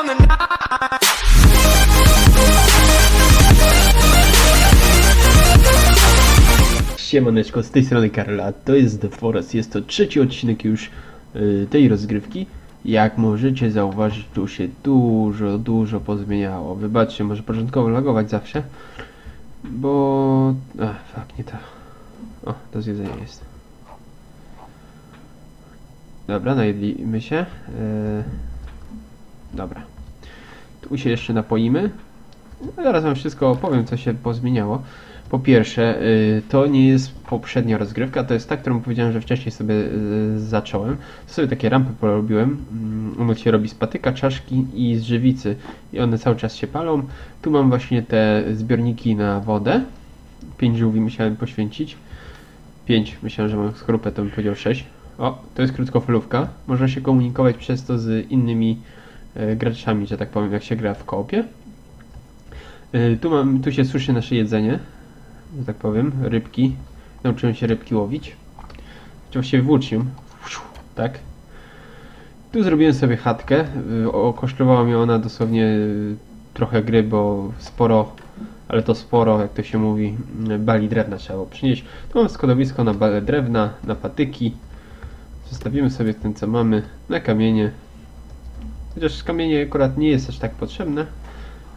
on the z tej strony Karla, to jest The Forest, jest to trzeci odcinek już y, tej rozgrywki. Jak możecie zauważyć, tu się dużo, dużo pozmieniało. Wybaczcie, może początkowo logować zawsze, bo... A, fuck, nie to. O, do zjedzenia jest. Dobra, najedlimy się. Y, dobra. Tu się jeszcze napoimy. Zaraz wam wszystko opowiem, co się pozmieniało. Po pierwsze, y, to nie jest poprzednia rozgrywka, to jest ta, którą powiedziałem, że wcześniej sobie y, zacząłem. Sobie takie rampy porobiłem. Mm, Ono się robi z patyka, czaszki i z żywicy i one cały czas się palą. Tu mam właśnie te zbiorniki na wodę. 5 żółwi musiałem poświęcić. 5, myślałem, że mam skorupę, to bym powiedział 6. O, to jest krótkofalówka. Można się komunikować przez to z innymi graczami, że tak powiem, jak się gra w koopie. Y, Tu, mam, tu się suszy nasze jedzenie, że tak powiem, rybki. Nauczyłem się rybki łowić. Właściwie w uczniu, tak. Tu zrobiłem sobie chatkę. o- Kosztowała mi ona dosłownie trochę gry, bo sporo, ale to sporo, jak to się mówi, bali drewna trzeba było przynieść. Tu mam składowisko na bale drewna, na patyki. Zostawimy sobie ten, co mamy, na kamienie. Chociaż kamienie akurat nie jest aż tak potrzebne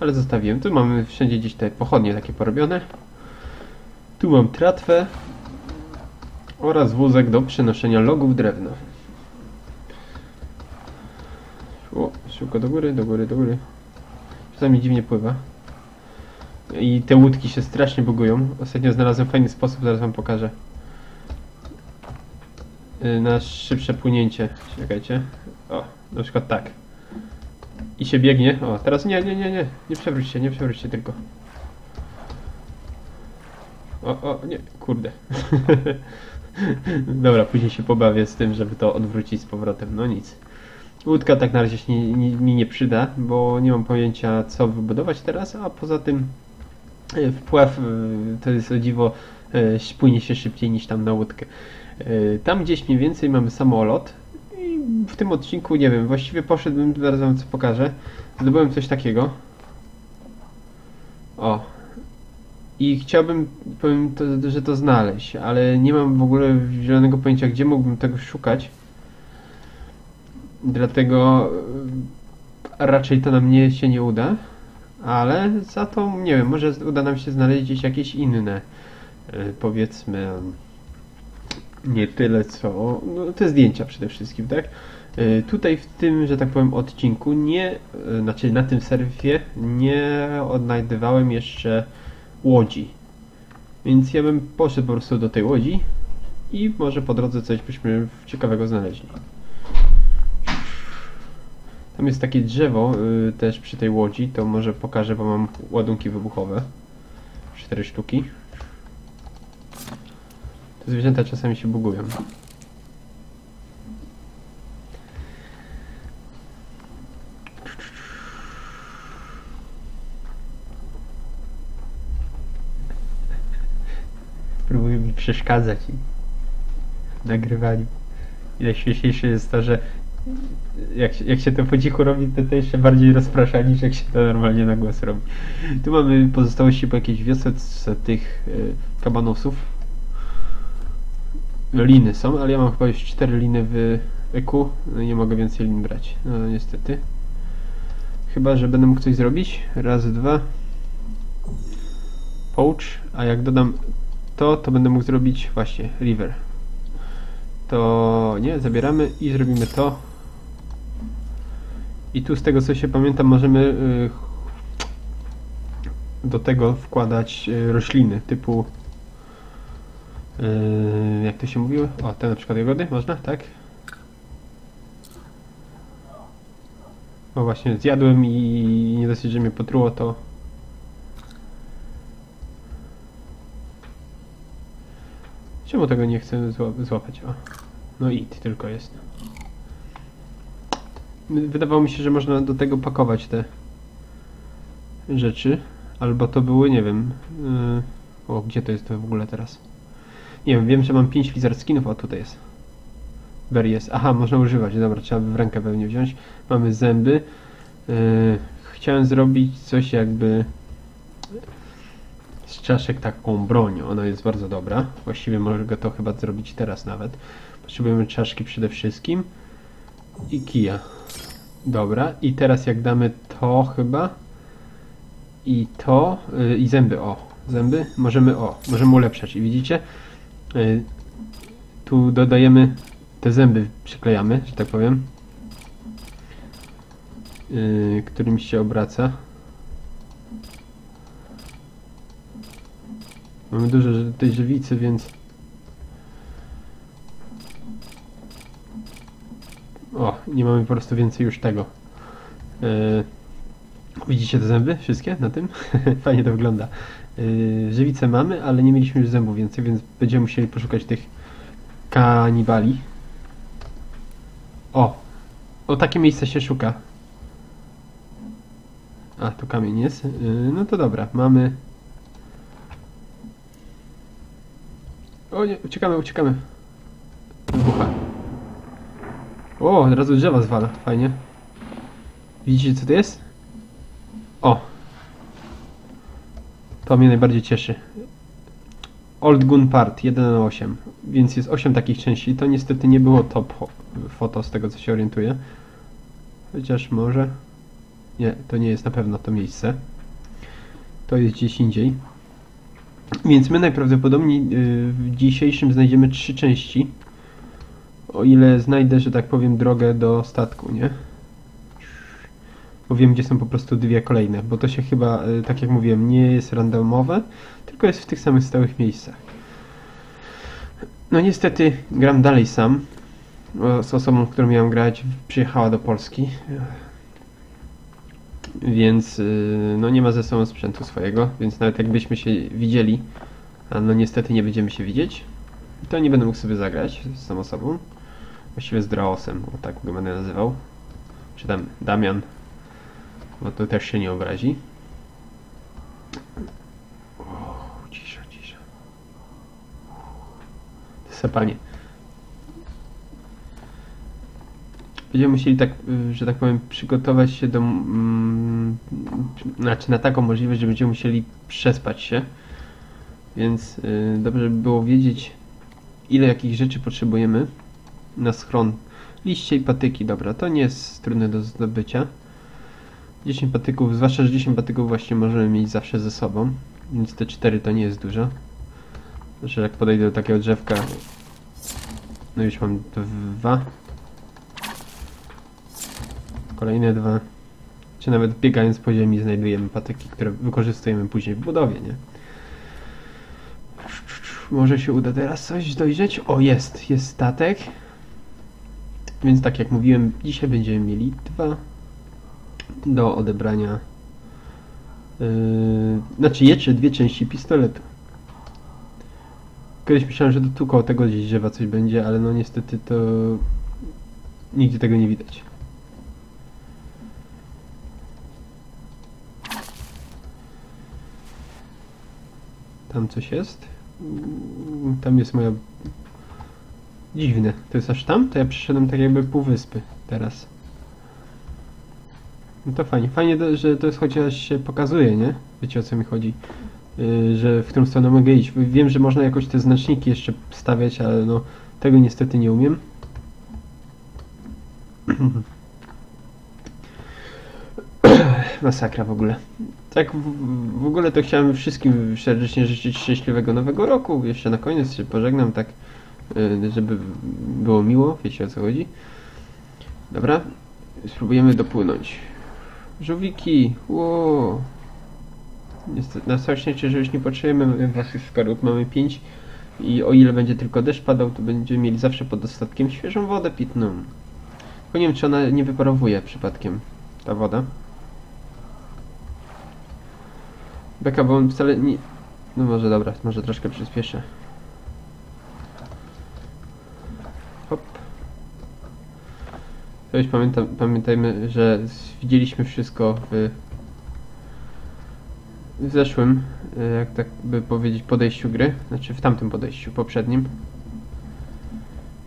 ale zostawiłem. Tu mamy wszędzie gdzieś te pochodnie takie porobione. Tu mam tratwę oraz wózek do przenoszenia logów drewna. O, szybko do góry, do góry, do góry. Czasami dziwnie pływa. I te łódki się strasznie bugują. Ostatnio znalazłem fajny sposób, zaraz wam pokażę. Yy, Na szybsze płynięcie. Czekajcie. O, na przykład tak i się biegnie. O, teraz nie, nie, nie, nie. Nie przewróć się, nie przewróć się tylko. O, o, nie, kurde. Dobra, później się pobawię z tym, żeby to odwrócić z powrotem. No nic. Łódka tak na razie się nie, nie, mi nie przyda, bo nie mam pojęcia co wybudować teraz, a poza tym e, wpław e, to jest o dziwo e, płynie się szybciej niż tam na łódkę. Tam gdzieś mniej więcej mamy samolot, w tym odcinku, nie wiem, właściwie poszedłbym, zaraz wam co pokażę. Zdobyłem coś takiego. O. I chciałbym, powiem, to, że to znaleźć, ale nie mam w ogóle zielonego pojęcia, gdzie mógłbym tego szukać. Dlatego e, raczej to nam nie, się nie uda. Ale za to, nie wiem, może uda nam się znaleźć gdzieś jakieś inne, e, powiedzmy, nie tyle co. No, te zdjęcia przede wszystkim, tak? Y, Tutaj w tym, że tak powiem, odcinku nie, y, znaczy na tym serwie nie odnajdywałem jeszcze łodzi. Więc ja bym poszedł po prostu do tej łodzi i może po drodze coś byśmy ciekawego znaleźli. Tam jest takie drzewo y, też przy tej łodzi, to może pokażę, bo mam ładunki wybuchowe. Cztery sztuki. Zwierzęta czasami się bugują. Próbują mi przeszkadzać i nagrywali. I najśmieszniejsze jest to, że jak, się- jak się to po cichu robi, to to jeszcze bardziej rozprasza niż jak się to normalnie na głos robi. Tu mamy pozostałości po jakiejś wiosce tych y, kabanosów. Liny są, ale ja mam chyba już 4 liny w EQ, no nie mogę więcej lin brać. No niestety. Chyba, że będę mógł coś zrobić. Raz, dwa. Pouch, a jak dodam to, to będę mógł zrobić właśnie river. To nie, zabieramy i zrobimy to. I tu z tego co się pamiętam możemy y, do tego wkładać y, rośliny typu y, jak to się mówiło? O, te na przykład jagody można, tak? O właśnie, zjadłem i nie dosyć, że mnie potruło, to Czemu tego nie chcę zła- złapać? O. No it tylko jest. Wydawało mi się, że można do tego pakować te rzeczy. Albo to były, nie wiem. Yy... O, gdzie to jest to w ogóle teraz? Nie wiem, wiem, że mam 5 lizard skinów, a tutaj jest. Berry jest. Aha, można używać. Dobra, trzeba by w rękę pewnie wziąć. Mamy zęby. Yy, chciałem zrobić coś jakby z czaszek taką broń. Ona jest bardzo dobra. Właściwie mogę to chyba zrobić teraz nawet. Potrzebujemy czaszki przede wszystkim i kija. Dobra, i teraz jak damy to chyba i to yy, i zęby, o, zęby, możemy, o, możemy ulepszać i widzicie, tu dodajemy te zęby, przyklejamy, że tak powiem, yy, którym się obraca. Mamy dużo tej żywicy, więc O, nie mamy po prostu więcej już tego. Yy, widzicie te zęby? Wszystkie na tym? Fajnie to wygląda. Yy, żywice mamy, ale nie mieliśmy już zębów więcej, więc będziemy musieli poszukać tych kanibali. O! O takie miejsce się szuka. A, tu kamień jest. Yy, no to dobra, mamy... O nie, uciekamy, uciekamy. Wybucha. O, od razu drzewa zwala, fajnie. Widzicie co to jest? To mnie najbardziej cieszy. Old Gun Part 1 na 8, więc jest 8 takich części. To niestety nie było top foto z tego co się orientuję. Chociaż może... Nie, to nie jest na pewno to miejsce. To jest gdzieś indziej. Więc my najprawdopodobniej yy, w dzisiejszym znajdziemy trzy części. O ile znajdę, że tak powiem, drogę do statku, nie? Bo wiem, gdzie są po prostu dwie kolejne, bo to się chyba, y, tak jak mówiłem, nie jest randomowe, tylko jest w tych samych stałych miejscach. No niestety gram dalej sam. O, Z osobą, którą miałem grać, przyjechała do Polski. Więc y, no nie ma ze sobą sprzętu swojego, więc nawet jakbyśmy się widzieli, a no niestety nie będziemy się widzieć, to nie będę mógł sobie zagrać z tą osobą. Właściwie z Draosem, bo tak go będę nazywał. Czy tam Damian, bo to też się nie obrazi. O, cisza, cisza. Sapanie. Będziemy musieli tak, że tak powiem, przygotować się do. Mm, znaczy na taką możliwość, że będziemy musieli przespać się. Więc y, dobrze by było wiedzieć, ile jakich rzeczy potrzebujemy na schron. Liście i patyki, dobra, to nie jest trudne do zdobycia. 10 patyków, zwłaszcza, że 10 patyków właśnie możemy mieć zawsze ze sobą, więc te 4 to nie jest dużo. Że jak podejdę do takiego drzewka, no już mam dwa. Kolejne dwa. Czy nawet biegając po ziemi znajdujemy patyki, które wykorzystujemy później w budowie, nie? Może się uda teraz coś dojrzeć? O, jest, jest statek. Więc tak jak mówiłem, dzisiaj będziemy mieli dwa do odebrania. Yy, znaczy jeszcze dwie części pistoletu. Kiedyś myślałem, że to tu koło tego drzewa coś będzie, ale no niestety to nigdzie tego nie widać. Tam coś jest? Tam jest moja... Dziwne. To jest aż tam? To ja przyszedłem tak jakby pół wyspy teraz. No to fajnie. Fajnie, że to jest chociaż się pokazuje, nie? Wiecie o co mi chodzi. Yy, że w którą stronę mogę iść. Wiem, że można jakoś te znaczniki jeszcze stawiać, ale no tego niestety nie umiem. Masakra w ogóle. Tak w, w ogóle to chciałem wszystkim serdecznie życzyć szczęśliwego nowego roku. Jeszcze na koniec się pożegnam tak, yy, żeby było miło. Wiecie o co chodzi. Dobra, spróbujemy dopłynąć. Żółwiki, wow. Niestety, na całe szczęście, że już nie potrzebujemy waszych skorup. Mamy 5 i o ile będzie tylko deszcz padał, to będziemy mieli zawsze pod dostatkiem świeżą wodę pitną. Tylko nie wiem, czy ona nie wyparowuje przypadkiem, ta woda. Beka, bo on wcale nie... No może dobra, może troszkę przyspieszę. Już pamiętam, pamiętajmy, że widzieliśmy wszystko w, w zeszłym, e, jak tak by powiedzieć, podejściu gry. Znaczy w tamtym podejściu, poprzednim.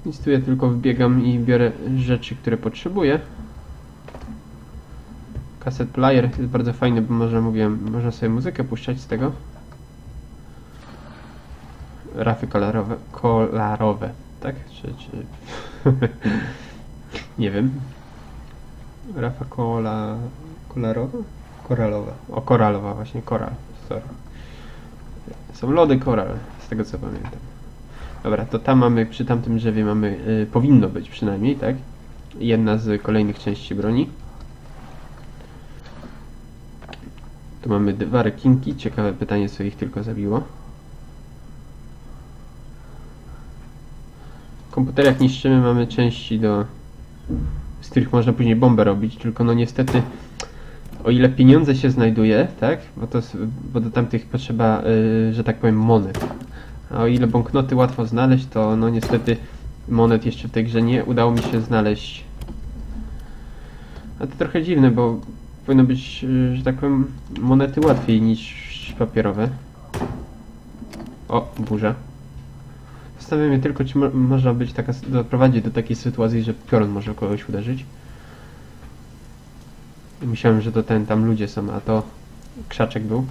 Więc tu ja tylko wbiegam i biorę rzeczy, które potrzebuję. Cassette player jest bardzo fajny, bo można, mówiłem, można sobie muzykę puszczać z tego. Rafy kolorowe, kolorowe, tak? Czy, czy... Nie wiem. Rafa kola... kolorowa? Koralowa. O, koralowa właśnie, koral. Sorry. Są lody koral, z tego co pamiętam. Dobra, to tam mamy, przy tamtym drzewie mamy, y, powinno być przynajmniej, tak? Jedna z kolejnych części broni. Tu mamy dwa rekinki. Ciekawe pytanie, co ich tylko zabiło. W komputerach niszczymy, mamy części do... z których można później bombę robić, tylko no niestety o ile pieniądze się znajduje, tak? Bo, to, bo do tamtych potrzeba, y, że tak powiem, monet. A o ile banknoty łatwo znaleźć, to no niestety monet jeszcze w tej grze nie udało mi się znaleźć. A to trochę dziwne, bo powinno być, y, że tak powiem, monety łatwiej niż papierowe. O, burza. Zastanawiam się tylko, czy mo można być taka, doprowadzić do takiej sytuacji, że piorun może kogoś uderzyć. Myślałem, że to ten, tam ludzie są, a to krzaczek był.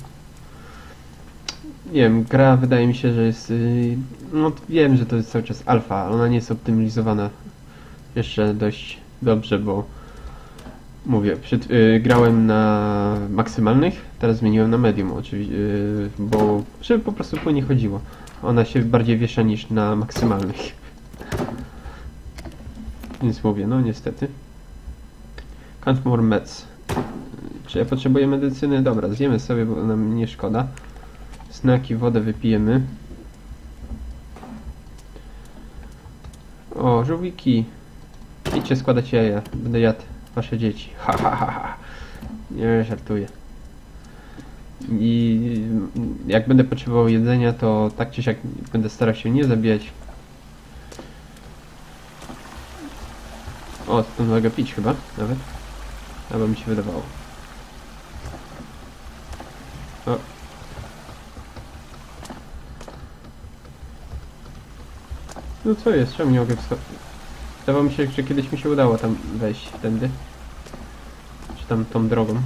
Nie wiem, gra wydaje mi się, że jest... Yy, no wiem, że to jest cały czas alfa, ona nie jest optymalizowana jeszcze dość dobrze, bo mówię, przed, yy, grałem na maksymalnych, teraz zmieniłem na medium oczywiście, yy, bo żeby po prostu płynnie chodziło. Ona się bardziej wiesza niż na maksymalnych. Więc mówię, no niestety. Can't more meds. Czy ja potrzebuję medycyny? Dobra, zjemy sobie, bo nam nie szkoda. Snaki, wodę wypijemy. O, żółwiki. Idźcie składać jaja. Będę jadł wasze dzieci. Ha, ha, ha, ha. Nie żartuję. I jak będę potrzebował jedzenia, to tak czy siak będę starał się nie zabijać. O, to mogę pić chyba, nawet. Albo mi się wydawało. O. No co jest? Czemu nie mogę wskoczyć? Wydawało mi się, że kiedyś mi się udało tam wejść tędy. Czy tam tą drogą.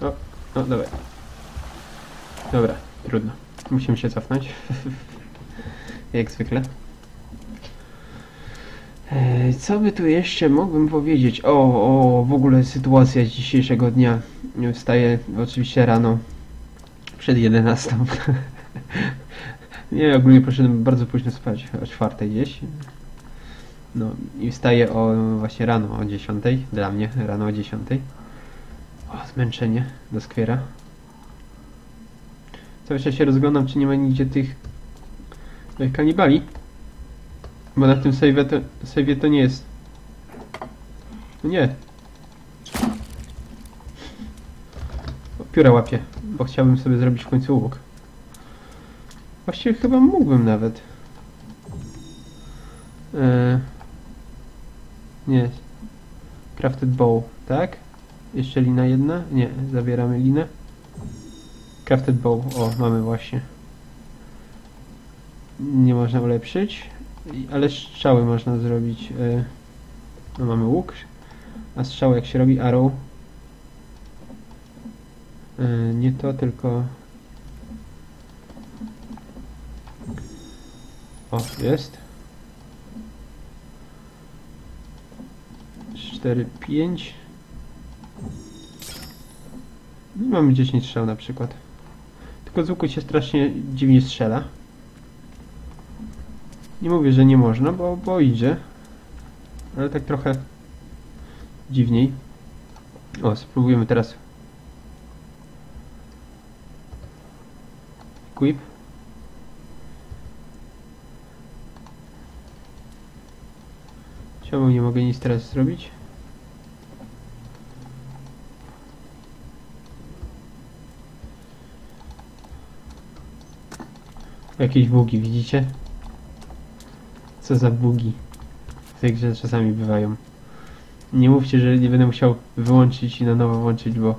O, no dawaj. Dobra, trudno. Musimy się cofnąć. Jak zwykle. Co by tu jeszcze mógłbym powiedzieć? O, o, w ogóle sytuacja z dzisiejszego dnia. Wstaję oczywiście rano przed 11. Nie, ogólnie poszedłem bardzo późno spać, o czwartej gdzieś. No i wstaję o właśnie rano o 10. Dla mnie rano o 10. O, zmęczenie doskwiera. Cały czas się rozglądam, czy nie ma nigdzie tych kanibali. Bo na tym save'ie to, save'ie to nie jest. No nie. O, pióra łapię, bo chciałbym sobie zrobić w końcu łuk. Właściwie chyba mógłbym nawet. Eee, nie. Crafted bow, tak? Jeszcze lina jedna? Nie, zabieramy linę. Crafted bow, o, mamy właśnie. Nie można ulepszyć, ale strzały można zrobić. E, no mamy łuk, a strzały jak się robi arrow. E, nie to, tylko... O, jest. 4, 5. Mamy 10 strzał na przykład. Tylko z łuku się strasznie dziwnie strzela. Nie mówię, że nie można, bo, bo idzie. Ale tak trochę dziwniej. O, spróbujemy teraz. Equip. Czemu nie mogę nic teraz zrobić? Jakieś bugi, widzicie? Co za bugi w tej grze czasami bywają. Nie mówcie, że nie będę musiał wyłączyć i na nowo włączyć, bo...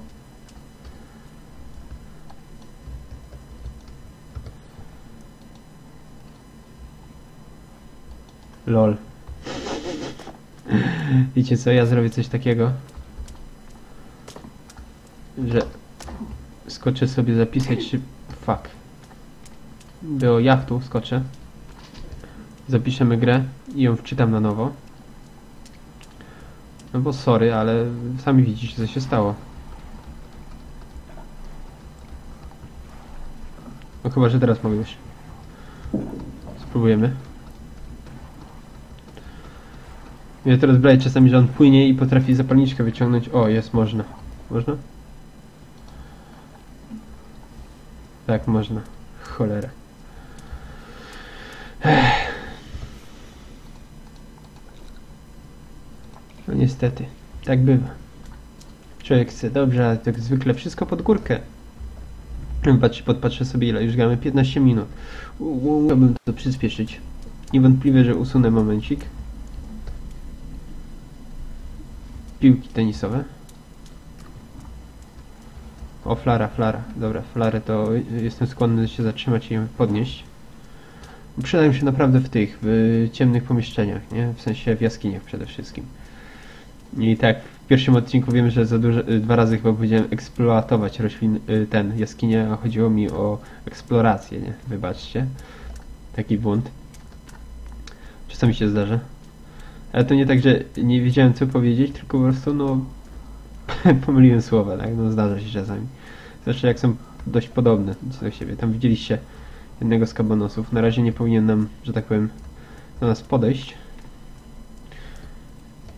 LOL. Wiecie co, ja zrobię coś takiego, że skoczę sobie zapisać. Fuck. Do jachtu skoczę. Zapiszemy grę i ją wczytam na nowo. No bo sorry, ale sami widzicie co się stało. No chyba, że teraz mogę już. Spróbujemy. Mnie teraz braje czasami, że on płynie i potrafi zapalniczkę wyciągnąć. O, jest, można. Można? Tak, można. Cholera. No niestety, tak bywa. Człowiek chce dobrze, ale tak zwykle wszystko pod górkę. Patrzę, podpatrzę sobie ile już gramy, 15 minut. Chciałbym to przyspieszyć. Niewątpliwie, że usunę momencik. Piłki tenisowe. O, flara, flara. Dobra, flarę to jestem skłonny się zatrzymać i ją podnieść. Przydają się naprawdę w tych, w ciemnych pomieszczeniach, nie? W sensie w jaskiniach przede wszystkim. I tak, w pierwszym odcinku wiem, że za dużo, y, dwa razy chyba powiedziałem eksploatować roślin, y, ten, jaskinie, a chodziło mi o eksplorację, nie? Wybaczcie. Taki błąd. Czasami się zdarza. Ale to nie tak, że nie wiedziałem co powiedzieć, tylko po prostu, no, pomyliłem słowa, tak? No, zdarza się czasami. Zresztą jak są dość podobne do siebie. Tam widzieliście jednego z kabanosów. Na razie nie powinien nam, że tak powiem, do nas podejść.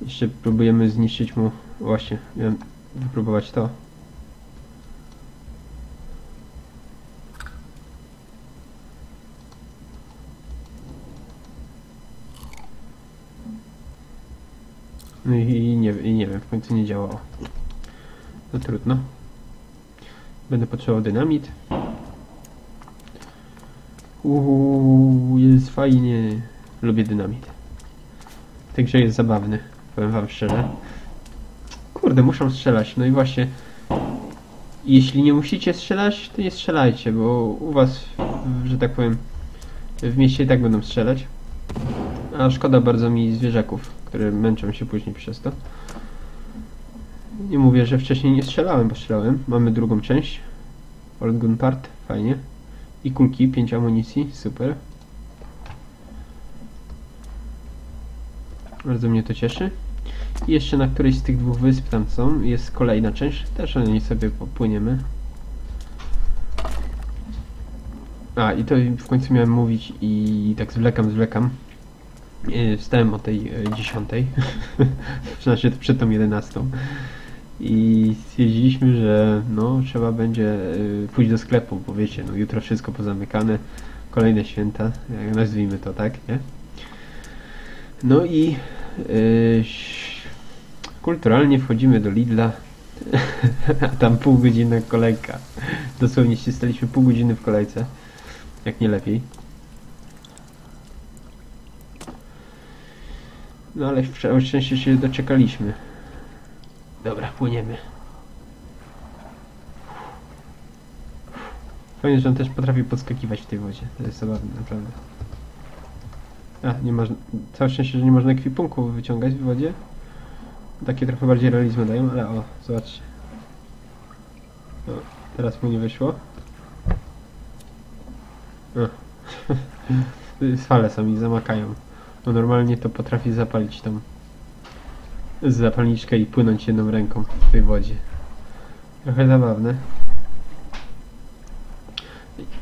Jeszcze próbujemy zniszczyć mu... Właśnie, miałem wypróbować to. No i nie, i nie wiem, w końcu nie działało. No trudno. Będę potrzebował dynamit. Uuu, jest fajnie. Lubię dynamit. Grze jest zabawny, powiem wam szczerze. Kurde, muszą strzelać. No i właśnie, jeśli nie musicie strzelać, to nie strzelajcie, bo u was, że tak powiem, w mieście i tak będą strzelać. A szkoda bardzo mi zwierzaków, które męczą się później przez to. Nie mówię, że wcześniej nie strzelałem, bo strzelałem. Mamy drugą część. Old Gun Part, fajnie. I kulki, 5 amunicji, super. Bardzo mnie to cieszy. I jeszcze na którejś z tych dwóch wysp tam są, jest kolejna część, też na niej sobie popłyniemy. A, i to w końcu miałem mówić i tak zwlekam, zwlekam. Yy, Wstałem o tej e, 10. znaczy przed tą 11. I stwierdziliśmy, że no trzeba będzie y, pójść do sklepu, bo wiecie, no jutro wszystko pozamykane, kolejne święta, nazwijmy to tak, nie? No i y, kulturalnie wchodzimy do Lidla, a tam pół godziny kolejka. Dosłownie się staliśmy pół godziny w kolejce, jak nie lepiej. No ale w szczęście się doczekaliśmy. Dobra, płyniemy. Fajnie, że on też potrafi podskakiwać w tej wodzie. To jest zabawne, naprawdę. A, nie można... Całe szczęście, że nie można ekwipunku wyciągać w wodzie. Takie trochę bardziej realizmu dają, ale o, zobaczcie. O, teraz mu nie wyszło. Fale sami zamakają. No normalnie to potrafi zapalić tam zapalniczkę i płynąć jedną ręką w tej wodzie. Trochę zabawne.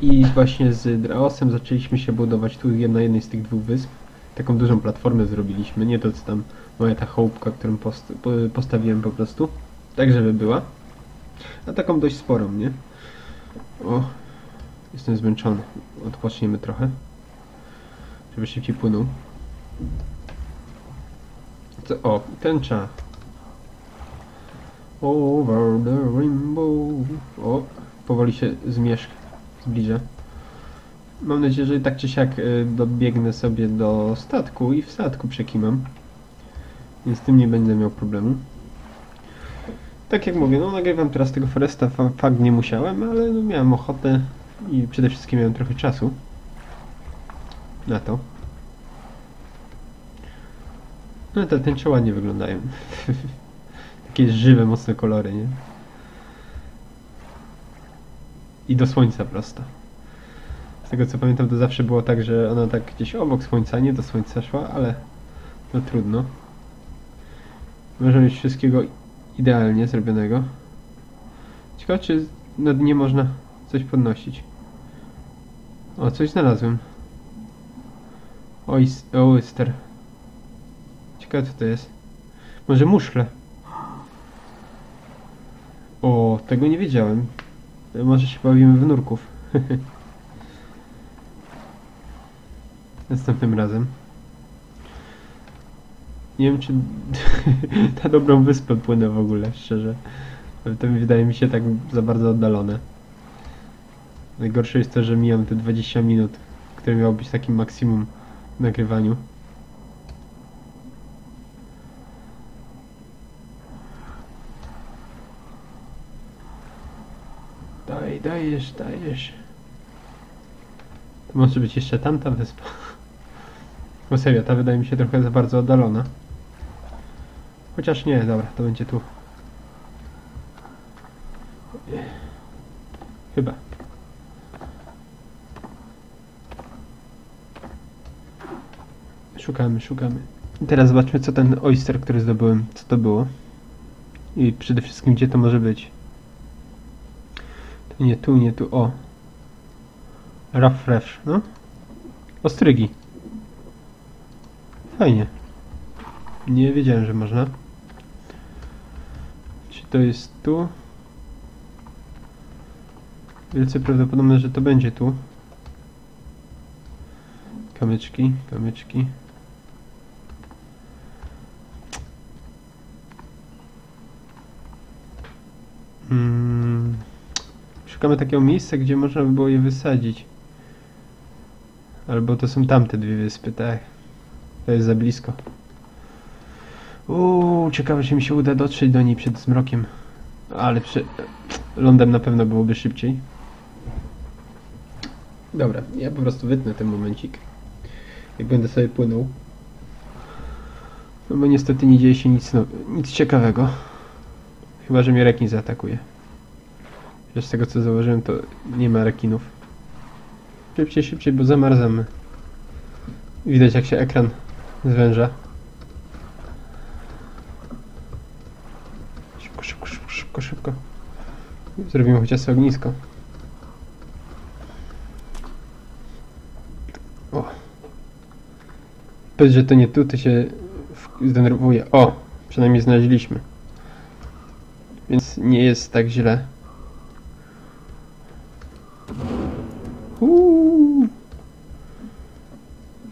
I właśnie z Draosem zaczęliśmy się budować tu na jednej z tych dwóch wysp. Taką dużą platformę zrobiliśmy, nie to co tam moja ta chałupka, którą post postawiłem po prostu. Tak żeby była. A taką dość sporą, nie? O, jestem zmęczony. Odpoczniemy trochę. Żeby szybciej płynął. To, o, tęcza. Over the rainbow. O, powoli się zmierzch zbliża. Mam nadzieję, że tak czy siak y, dobiegnę sobie do statku i w statku przekimam. Więc z tym nie będę miał problemu. Tak jak mówię, no nagrywam teraz tego Foresta, fa fakt nie musiałem, ale no, miałem ochotę i przede wszystkim miałem trochę czasu na to. No te tęcze ładnie wyglądają. Takie żywe, mocne kolory, nie? I do słońca prosto. Z tego co pamiętam to zawsze było tak, że ona tak gdzieś obok słońca, nie do słońca szła, ale no trudno. Można mieć wszystkiego idealnie zrobionego. Ciekawe czy na dnie można coś podnosić. O, coś znalazłem. Oyster. Ciekawe co to jest. Może muszle. O, tego nie wiedziałem. Może się bawimy w nurków. Następnym razem. Nie wiem, czy na dobrą wyspę płynę w ogóle, szczerze. Ale to wydaje mi się tak za bardzo oddalone. Najgorsze jest to, że mijam te 20 minut, które miało być takim maksimum nagrywaniu. Dajesz, dajesz. To może być jeszcze tamta wyspa. Bo serio, ta wydaje mi się trochę za bardzo oddalona. Chociaż nie, dobra, to będzie tu. Chyba. Szukamy, szukamy. I teraz zobaczmy, co ten oyster, który zdobyłem, co to było. I przede wszystkim, gdzie to może być. Nie tu, nie tu, o. Rough fresh, no. Ostrygi. Fajnie. Nie wiedziałem, że można. Czy to jest tu? Wielce prawdopodobne, że to będzie tu. Kamyczki, kamyczki. Mm. Szukamy takiego miejsca, gdzie można by było je wysadzić. Albo to są tamte dwie wyspy, tak. To jest za blisko. Uuu, ciekawe, czy mi się uda dotrzeć do niej przed zmrokiem. Ale przy... lądem na pewno byłoby szybciej. Dobra, ja po prostu wytnę ten momencik. Jak będę sobie płynął. No bo niestety nie dzieje się nic, no, nic ciekawego. Chyba, że mnie rekin zaatakuje. Chociaż z tego co zauważyłem, to nie ma rekinów. Szybciej, szybciej, bo zamarzamy. Widać jak się ekran zwęża. Szybko, szybko, szybko, szybko, szybko. Zrobimy chociaż sobie ognisko. O. Powiedz, że to nie tu, to się zdenerwuje. O! Przynajmniej znaleźliśmy. Więc nie jest tak źle.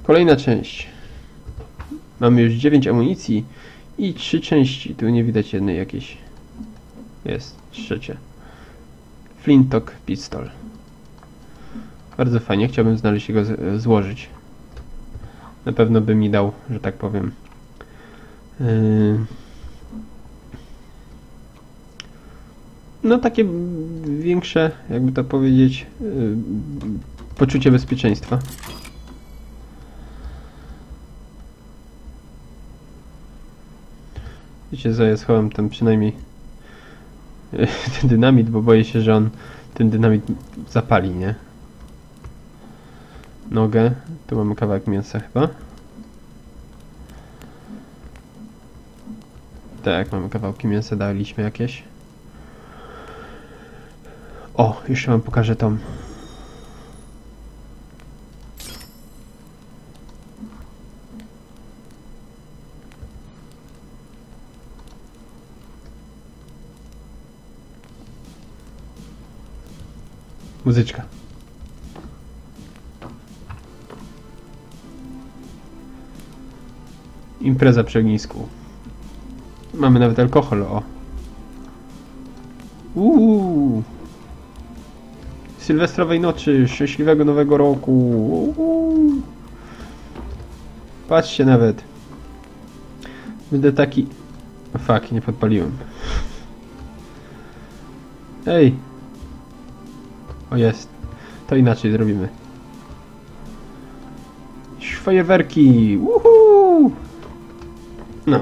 Kolejna część. Mamy już 9 amunicji i 3 części. Tu nie widać jednej jakiejś. Jest, trzecie. Flintock Pistol. Bardzo fajnie, chciałbym znaleźć go złożyć. Na pewno by mi dał, że tak powiem. Yy... No takie większe, jakby to powiedzieć, yy, poczucie bezpieczeństwa. Wiecie co, ja schowam tam przynajmniej yy, ten dynamit, bo boję się, że on ten dynamit zapali, nie? Nogę, tu mamy kawałek mięsa chyba. Tak, mamy kawałki mięsa, daliśmy jakieś. O, jeszcze wam pokażę tą. Muzyczka. Impreza przy ognisku. Mamy nawet alkohol, o. Uuu. Sylwestrowej nocy, szczęśliwego nowego roku. Uuu. Patrzcie nawet. Będę taki... Fuck, nie podpaliłem. Ej. O jest. To inaczej zrobimy. Fajerwerki! Uhu! No.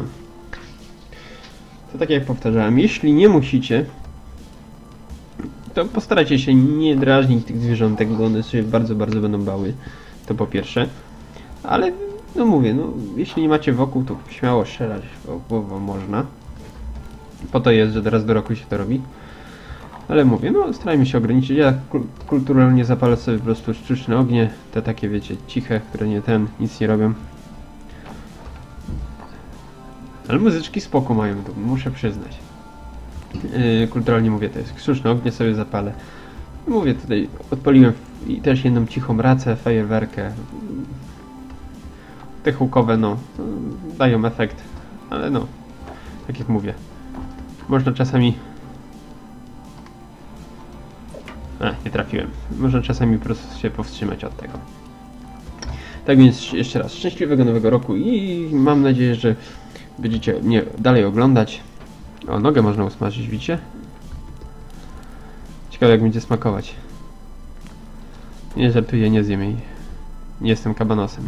To tak jak powtarzałem, jeśli nie musicie, to postarajcie się nie drażnić tych zwierzątek, bo one się bardzo, bardzo będą bały. To po pierwsze. Ale, no mówię, no, jeśli nie macie wokół, to śmiało strzelać w głową można. Po to jest, że teraz do roku się to robi. Ale mówię, no starajmy się ograniczyć. Ja kul- kulturalnie zapalę sobie po prostu sztuczne ognie, te takie wiecie, ciche, które nie ten, nic nie robią. Ale muzyczki spoko mają, to muszę przyznać. Yy, kulturalnie mówię, to jest sztuczne ognie sobie zapalę. Mówię tutaj, odpaliłem i też jedną cichą racę, fajerwerkę. Te hukowe, no, dają efekt, ale no, tak jak mówię, można czasami Można czasami po prostu się powstrzymać od tego. Tak więc jeszcze raz szczęśliwego nowego roku i mam nadzieję, że będziecie mnie dalej oglądać. O, nogę można usmażyć, widzicie? Ciekawe jak będzie smakować. Nie żartuję, nie zjem jej. Nie jestem kabanosem.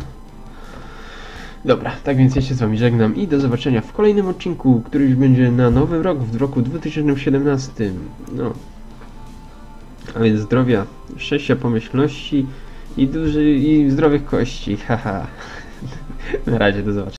Dobra, tak więc ja się z wami żegnam i do zobaczenia w kolejnym odcinku, który już będzie na nowy rok, w roku 2017. No, a więc zdrowia, szczęścia, pomyślności i duży i zdrowych kości. Haha. Na razie, do zobaczenia.